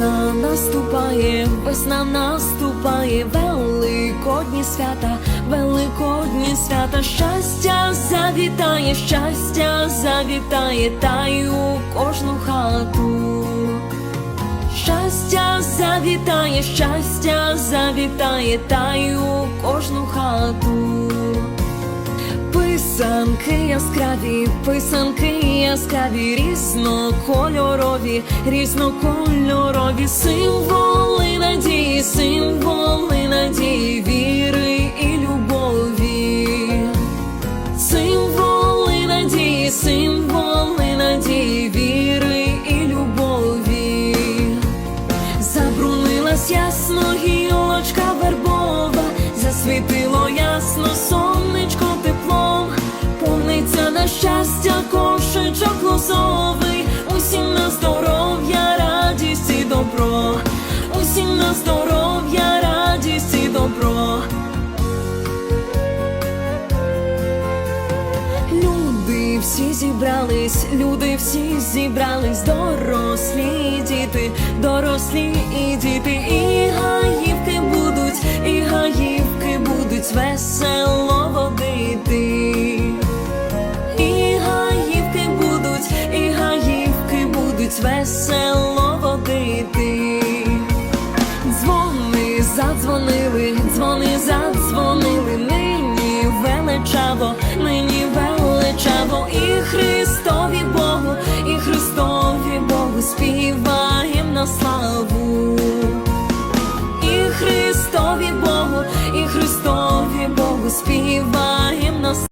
Весна наступає, весна наступає, великодні свята, великодні свята, щастя завітає, щастя завітає, та й у кожну хату. Щастя завітає, щастя завітає, та й у кожну хату. Писанки яскраві, писанки яскраві, різнокольорові, різнокольорові, символи надії, символи надії, віри і любові. Символи надії, символи надії, віри і любові. Забрунилась ясно всі зібрались, люди всі зібрались, дорослі діти, дорослі і діти, і гаївки будуть, і гаївки будуть весело водити, і гаївки будуть, і гаївки будуть весело водити. Дзвони задзвонили, дзвони задзвонили, нині величаво. і Христові Богу співає.